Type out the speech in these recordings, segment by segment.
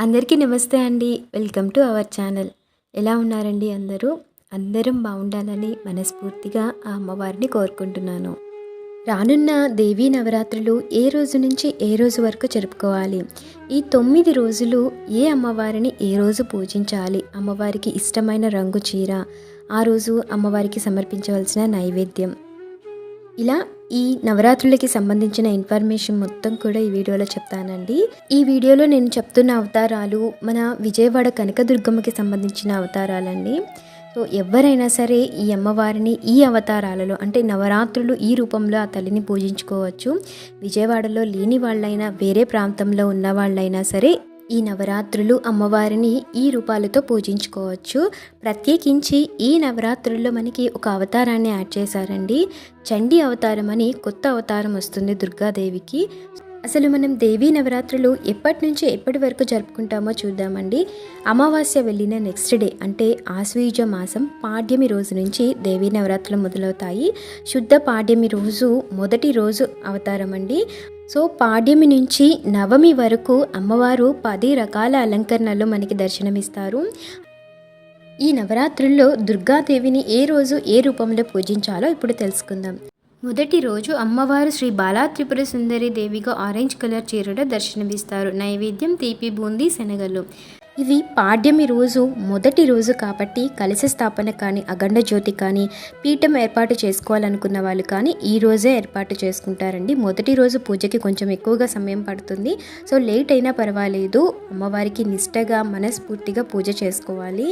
అందరికీ నమస్తే అండి. Welcome to our channel. ఎలా ఉన్నారండి అందరూ? అందరం బాగుండాలని మనస్ఫూర్తిగా ఆ అమ్మవారిని కోరుకుంటున్నాను. రానున్న దేవీ నవరాత్రులు ఏ రోజు నుంచి ఏ రోజు వరకు జరుపుకోవాలి? ఈ తొమ్మిది రోజులు ఏ అమ్మవారిని ఏ రోజు పూజించాలి? అమ్మవారికి ఇష్టమైన రంగు చీర ఆ రోజు అమ్మవారికి సమర్పించవలసిన నైవేద్యం. ఇలా ఈ నవరాత్రులకి సంబంధించిన ఇన్ఫర్మేషన్ మొత్తం కూడా ఈ వీడియోలో చెప్తానండి. ఈ వీడియోలో నేను చెప్తున్న అవతారాలు మన విజయవాడ కనకదుర్గమ్మకి సంబంధించిన అవతారాలండి. సో ఎవరైనా సరే ఈ అమ్మవారిని ఈ అవతారాలలో అంటే నవరాత్రులు ఈ రూపంలో ఆ తల్లిని పూజించుకోవచ్చు. విజయవాడలో లేని వాళ్ళైనా వేరే ప్రాంతంలో ఉన్న వాళ్ళైనా సరే ఈ నవరాత్రులు అమ్మవారిని ఈ రూపాలతో పూజించుకోవచ్చు. ప్రత్యేకించి ఈ నవరాత్రుల్లో మనకి ఒక అవతారాన్ని యాడ్ చేశారండి. చండీ అవతారం అని కొత్త అవతారం వస్తుంది దుర్గాదేవికి. అసలు మనం దేవీ నవరాత్రులు ఎప్పటి నుంచి ఎప్పటి వరకు జరుపుకుంటామో చూద్దామండి. అమావాస్య వెళ్ళిన నెక్స్ట్ డే అంటే ఆశ్వీజ మాసం పాడ్యమి రోజు నుంచి దేవీ నవరాత్రులు మొదలవుతాయి. శుద్ధ పాడ్యమి రోజు మొదటి రోజు అవతారం అండి సో పాడ్యమి నుంచి నవమి వరకు అమ్మవారు పది రకాల అలంకరణలు మనకి దర్శనమిస్తారు. ఈ నవరాత్రుల్లో దుర్గాదేవిని ఏ రోజు ఏ రూపంలో పూజించాలో ఇప్పుడు తెలుసుకుందాం. మొదటి రోజు అమ్మవారు శ్రీ బాలా త్రిపుర సుందరి దేవిగా ఆరెంజ్ కలర్ చీరలో దర్శనమిస్తారు. నైవేద్యం తీపి బూందీ శనగలు. ఇవి పాడ్యమి రోజు మొదటి రోజు కాబట్టి కలశ స్థాపన కానీ అగండ జ్యోతి కానీ పీఠం ఏర్పాటు చేసుకోవాలనుకున్న వాళ్ళు కానీ ఈ రోజే ఏర్పాటు చేసుకుంటారండి. మొదటి రోజు పూజకి కొంచెం ఎక్కువగా సమయం పడుతుంది. సో లేట్ అయినా పర్వాలేదు. అమ్మవారికి నిష్టగా మనస్ఫూర్తిగా పూజ చేసుకోవాలి.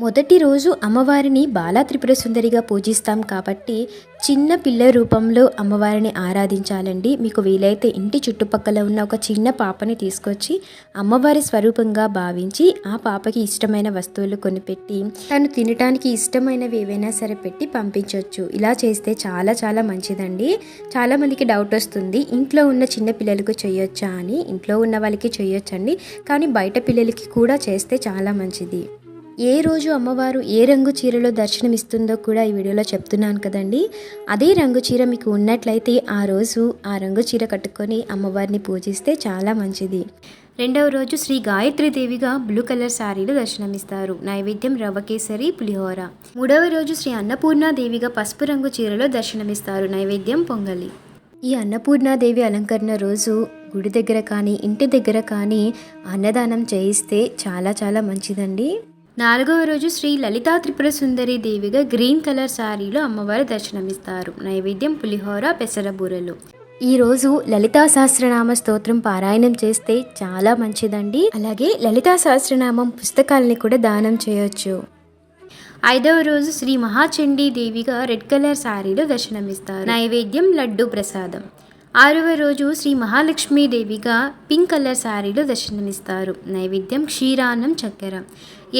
మొదటి రోజు అమ్మవారిని బాలా త్రిపుర సుందరిగా పూజిస్తాం కాబట్టి చిన్న పిల్ల రూపంలో అమ్మవారిని ఆరాధించాలండి. మీకు వీలైతే ఇంటి చుట్టుపక్కల ఉన్న ఒక చిన్న పాపని తీసుకొచ్చి అమ్మవారి స్వరూపంగా భావించి ఆ పాపకి ఇష్టమైన వస్తువులు కొనిపెట్టి తను తినటానికి ఇష్టమైనవి ఏవైనా సరే పెట్టి పంపించవచ్చు ఇలా చేస్తే చాలా చాలా మంచిదండి. చాలామందికి డౌట్ వస్తుంది. ఇంట్లో ఉన్న చిన్న పిల్లలకు చేయొచ్చా అని ఇంట్లో ఉన్న వాళ్ళకి చేయొచ్చండి. కానీ బయట పిల్లలకి కూడా చేస్తే చాలా మంచిది. ఏ రోజు అమ్మవారు ఏ రంగు చీరలో దర్శనమిస్తుందో కూడా ఈ వీడియోలో చెప్తున్నాను కదండి. అదే రంగు చీర మీకు ఉన్నట్లయితే ఆ రోజు ఆ రంగు చీర కట్టుకొని అమ్మవారిని పూజిస్తే చాలా మంచిది. రెండవ రోజు శ్రీ గాయత్రి దేవిగా బ్లూ కలర్ శారీలు దర్శనమిస్తారు. నైవేద్యం రవ్వకేసరి పులిహోర. మూడవ రోజు శ్రీ అన్నపూర్ణాదేవిగా పసుపు రంగు చీరలో దర్శనమిస్తారు. నైవేద్యం పొంగలి. ఈ అన్నపూర్ణాదేవి అలంకరణ రోజు గుడి దగ్గర కానీ ఇంటి దగ్గర కానీ అన్నదానం చేయిస్తే చాలా చాలా మంచిదండి. నాలుగవ రోజు శ్రీ లలితా త్రిపుర సుందరి దేవిగా గ్రీన్ కలర్ శారీలో అమ్మవారు దర్శనమిస్తారు. నైవేద్యం పులిహోర పెసరబూరలు ఈ ఈరోజు లలితా సహస్రనామ స్తోత్రం పారాయణం చేస్తే చాలా మంచిదండి. అలాగే లలితా సహస్రనామం పుస్తకాలని కూడా దానం చేయొచ్చు. ఐదవ రోజు శ్రీ మహాచండీ దేవిగా రెడ్ కలర్ శారీలో దర్శనమిస్తారు. నైవేద్యం లడ్డు ప్రసాదం. ఆరవ రోజు శ్రీ మహాలక్ష్మీదేవిగా పింక్ కలర్ శారీలో దర్శనమిస్తారు. నైవేద్యం క్షీరాన్నం చక్కెర.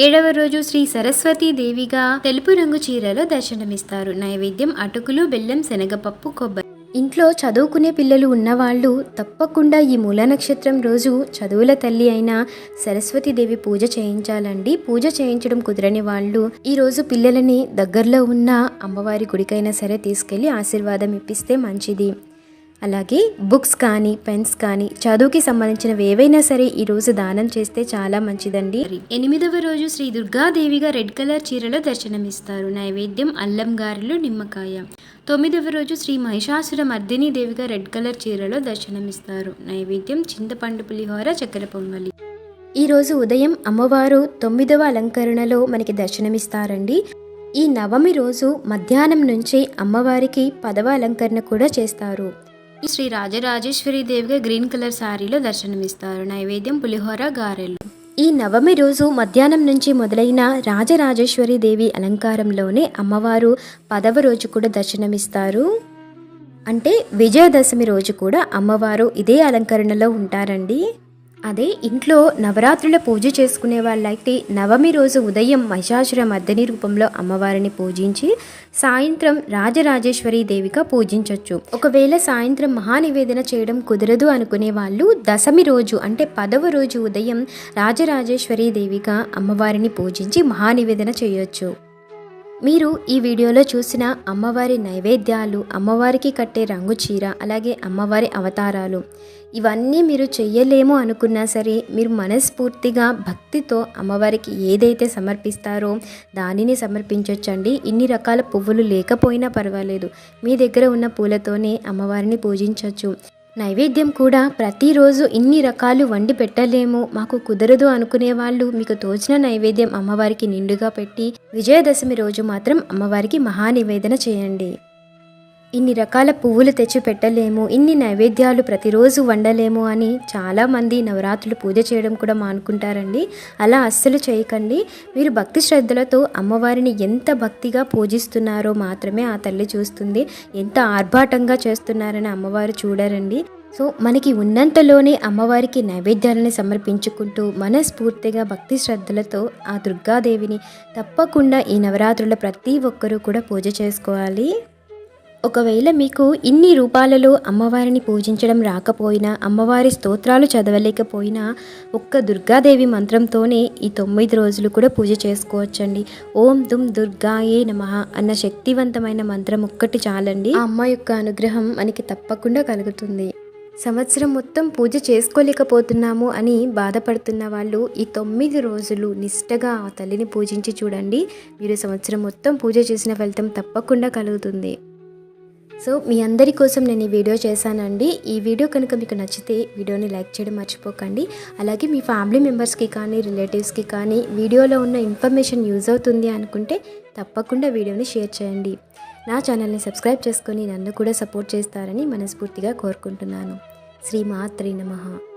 ఏడవ రోజు శ్రీ సరస్వతీ దేవిగా తెలుపు రంగు చీరలో దర్శనమిస్తారు. నైవేద్యం అటుకులు బెల్లం శనగపప్పు కొబ్బరి. ఇంట్లో చదువుకునే పిల్లలు ఉన్నవాళ్ళు తప్పకుండా ఈ మూల నక్షత్రం రోజు చదువుల తల్లి అయిన సరస్వతీదేవి పూజ చేయించాలండి. పూజ చేయించడం కుదరని వాళ్ళు ఈ రోజు పిల్లలని దగ్గరలో ఉన్న అమ్మవారి గుడికైనా సరే తీసుకెళ్ళి ఆశీర్వాదం ఇప్పిస్తే మంచిది. అలాగే బుక్స్ కానీ పెన్స్ కానీ చదువుకి సంబంధించినవి ఏవైనా సరే ఈ రోజు దానం చేస్తే చాలా మంచిదండి. ఎనిమిదవ రోజు శ్రీ దుర్గాదేవిగా రెడ్ కలర్ చీరలో దర్శనమిస్తారు. నైవేద్యం అల్లం గారెలు నిమ్మకాయ. తొమ్మిదవ రోజు శ్రీ మహిషాసుర మర్దిని దేవిగా రెడ్ కలర్ చీరలో దర్శనమిస్తారు. నైవేద్యం చింతపండు పులిహోర చక్కెర పొంగలి. ఈ రోజు ఉదయం అమ్మవారు తొమ్మిదవ అలంకరణలో మనకి దర్శనమిస్తారండి. ఈ నవమి రోజు మధ్యాహ్నం నుంచి అమ్మవారికి పదవ అలంకరణ కూడా చేస్తారు. శ్రీ రాజరాజేశ్వరి దేవిగా గ్రీన్ కలర్ శారీలో దర్శనమిస్తారు. నైవేద్యం పులిహోర గారెలు. ఈ నవమి రోజు మధ్యాహ్నం నుంచి మొదలైన రాజరాజేశ్వరి దేవి అలంకారంలోనే అమ్మవారు పదవ రోజు కూడా దర్శనమిస్తారు. అంటే విజయదశమి రోజు కూడా అమ్మవారు ఇదే అలంకరణలో ఉంటారండి. అదే ఇంట్లో నవరాత్రుల పూజ చేసుకునే వాళ్ళైతే నవమి రోజు ఉదయం మహిషాసుర మర్దని రూపంలో అమ్మవారిని పూజించి సాయంత్రం రాజరాజేశ్వరి దేవిగా పూజించవచ్చు ఒకవేళ సాయంత్రం మహానివేదన చేయడం కుదరదు అనుకునే వాళ్ళు దశమి రోజు అంటే పదవ రోజు ఉదయం రాజరాజేశ్వరి దేవిగా అమ్మవారిని పూజించి మహానివేదన చేయొచ్చు. మీరు ఈ వీడియోలో చూసిన అమ్మవారి నైవేద్యాలు అమ్మవారికి కట్టే రంగు చీర అలాగే అమ్మవారి అవతారాలు ఇవన్నీ మీరు చెయ్యలేము అనుకున్నా సరే మీరు మనస్ఫూర్తిగా భక్తితో అమ్మవారికి ఏదైతే సమర్పిస్తారో దానిని సమర్పించవచ్చండి ఇన్ని రకాల పువ్వులు లేకపోయినా పర్వాలేదు. మీ దగ్గర ఉన్న పూలతోనే అమ్మవారిని పూజించవచ్చు నైవేద్యం కూడా ప్రతిరోజు ఇన్ని రకాలు వండి పెట్టలేము. మాకు కుదరదు అనుకునే వాళ్ళు మీకు తోచిన నైవేద్యం అమ్మవారికి నిండుగా పెట్టి విజయదశమి రోజు మాత్రం అమ్మవారికి మహానివేదన చేయండి. ఇన్ని రకాల పువ్వులు తెచ్చి పెట్టలేము ఇన్ని నైవేద్యాలు ప్రతిరోజు వండలేము అని చాలామంది నవరాత్రులు పూజ చేయడం కూడా మానుకుంటారండి. అలా అస్సలు చేయకండి. మీరు భక్తి శ్రద్ధలతో అమ్మవారిని ఎంత భక్తిగా పూజిస్తున్నారో మాత్రమే ఆ తల్లి చూస్తుంది. ఎంత ఆర్భాటంగా చేస్తున్నారని అమ్మవారు చూడరండి. సో మనకి ఉన్నంతలోనే అమ్మవారికి నైవేద్యాలని సమర్పించుకుంటూ మనస్ఫూర్తిగా భక్తి శ్రద్ధలతో ఆ దుర్గాదేవిని తప్పకుండా ఈ నవరాత్రుల ప్రతి ఒక్కరూ కూడా పూజ చేసుకోవాలి. ఒకవేళ మీకు ఇన్ని రూపాలలో అమ్మవారిని పూజించడం రాకపోయినా అమ్మవారి స్తోత్రాలు చదవలేకపోయినా ఒక్క దుర్గాదేవి మంత్రంతోనే ఈ తొమ్మిది రోజులు కూడా పూజ చేసుకోవచ్చండి. ఓం దుమ్ దుర్గాయే నమ అన్న శక్తివంతమైన మంత్రం ఒక్కటి చాలండి. ఆ అమ్మ యొక్క అనుగ్రహం మనకి తప్పకుండా కలుగుతుంది. సంవత్సరం మొత్తం పూజ చేసుకోలేకపోతున్నాము అని బాధపడుతున్న వాళ్ళు ఈ తొమ్మిది రోజులు నిష్టగా ఆ తల్లిని పూజించి చూడండి. మీరు సంవత్సరం మొత్తం పూజ చేసిన ఫలితం తప్పకుండా కలుగుతుంది. సో మీ అందరి కోసం నేను ఈ వీడియో చేశానండి. ఈ వీడియో కనుక మీకు నచ్చితే వీడియోని లైక్ చేయడం మర్చిపోకండి. అలాగే మీ ఫ్యామిలీ మెంబర్స్కి కానీ రిలేటివ్స్కి కానీ వీడియోలో ఉన్న ఇన్ఫర్మేషన్ యూజ్ అవుతుంది అనుకుంటే తప్పకుండా వీడియోని షేర్ చేయండి. నా ఛానల్ని సబ్స్క్రైబ్ చేసుకొని నన్ను కూడా సపోర్ట్ చేస్తారని మనస్ఫూర్తిగా కోరుకుంటున్నాను. శ్రీమాత్రి నమః.